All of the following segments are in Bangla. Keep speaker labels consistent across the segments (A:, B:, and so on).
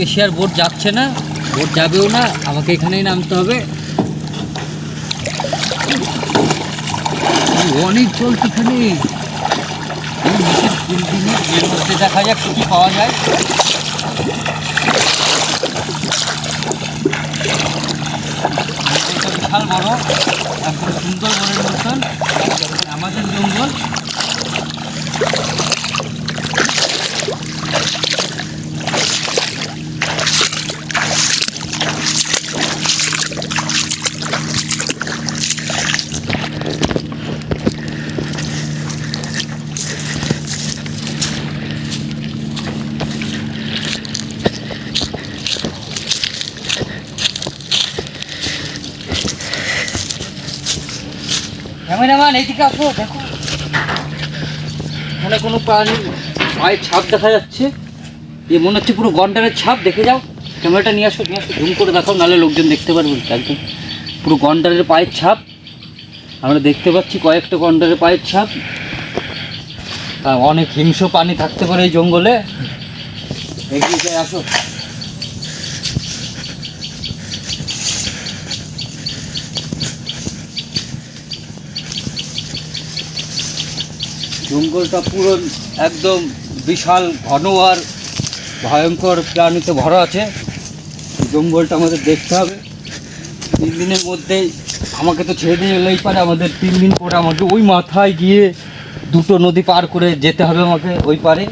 A: বেশি আর বোট যাচ্ছে না, বোট যাবেও না, আমাকে এখানেই নামতে হবে। অনেক জল সেখানে এর মধ্যে দেখা যাক কি পাওয়া যায়। বিশাল বড়। একদম সুন্দর বনের মতন আমাদের জঙ্গল। ক্যামেরাম্যান, এইদিকে আসো, দেখো। এখানে কোনো প্রাণীর পায়ের ছাপ দেখা যাচ্ছে। এ মনে হচ্ছে পুরো গন্ডারের ছাপ, দেখে যাও। ক্যামেরাটা নিয়ে আসো নিয়ে আসো, জুম করে দেখাও, নাহলে লোকজন দেখতে পারবে একদম পুরো গন্ডারের পায়ের ছাপ। আমরা দেখতে পাচ্ছি কয়েকটা গন্ডারের পায়ের ছাপ। অনেক হিংস্র প্রাণী থাকতে পারে এই জঙ্গলে। এগিয়ে আসো। জঙ্গলটা পুরো একদম বিশাল ঘন আর ভয়ঙ্কর প্রাণীতে ভরা আছে। জঙ্গলটা আমাদের দেখতে হবে। তিন দিনের মধ্যেই আমাকে তো ছেড়ে দিয়ে এলেই পারে। আমাদের তিন দিন পরে আমাকে ওই মাথায় গিয়ে দুটো নদী পার করে যেতে হবে আমাকে ওই পারে।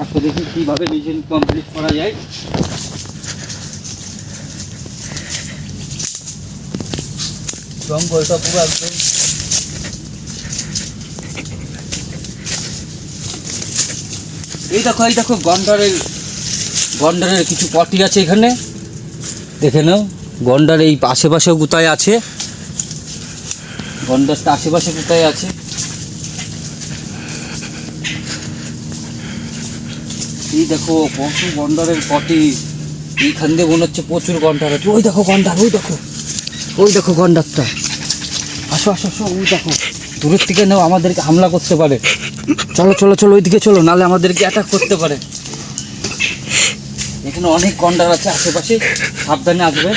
A: আসো দেখি কীভাবে নিজে কমপ্লিট করা যায়। জঙ্গলটা পুরো একদম এই দেখো এই দেখো, গন্ডারের গন্ডারের কিছু পটি আছে এখানে। দেখে নাও, গন্ডার এই আশেপাশে কোথায় আছে। গন্ডারটা আশেপাশে কোথায় আছে। এই দেখো প্রচুর গন্ডারের পটি। এইখান দিয়ে মনে হচ্ছে প্রচুর গন্ডার আছে। ওই দেখো গন্ডার, ওই দেখো। ওই দেখো গন্ডারটা। আসো আসো আসো, ওই দেখো। দূরের থেকে নাও, আমাদেরকে হামলা করতে পারে। চলো চলো চলো, ওইদিকে চলো, নালে আমাদেরকে অ্যাটাক করতে পারে। এখানে অনেক গন্ডার আছে আশেপাশে, সাবধানে আসবে।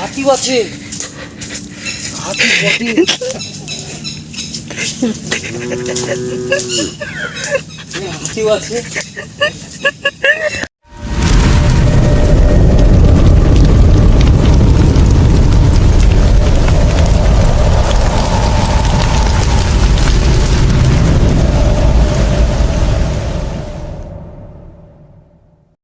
A: হাতিও আছে। হাতি। হাতিও আছে।